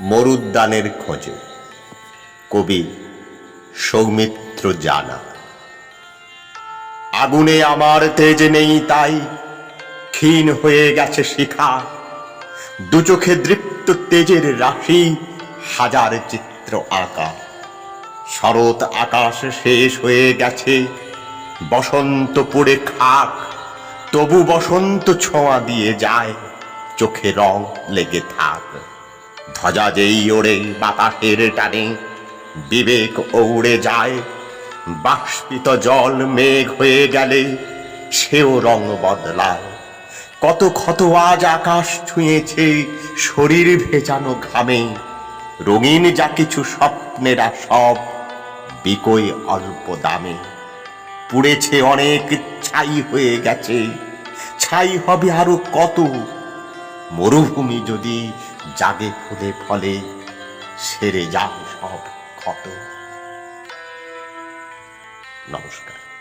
মরুদ্যানের খোঁজে। কবি সৌমিত্র জানা। আগুনে আমার তেজ নেই তাই ক্ষীণ হয়ে গেছে শিখা। দু চোখে দৃপ্ত তেজের রাশি, হাজার চিত্র আঁকা। শরৎ আকাশ শেষ হয়ে গেছে বসন্ত পড়ে খাক। তবু বসন্ত ছোঁয়া দিয়ে যায়, চোখে রং লেগে থাক। ধ্বজা যেই ওড়ে বাতাসের টানে। বিবেক উড়ে যায়, বাষ্পিত জল মেঘ হয়ে গেলে সেও রং বদলায়। কত ক্ষত আজ আকাশ ছুঁয়েছে শরীর ভেজানো ঘামে। রঙিন যা কিছু স্বপ্নেরা সব বিকই অল্প দামে। পুড়েছে অনেক, ছাই হয়ে গেছে। ছাই হবে আরও কত মরুভূমি যদি জাগে ফুলে ফলে সেরে যাও সব ক্ষত। নমস্কার।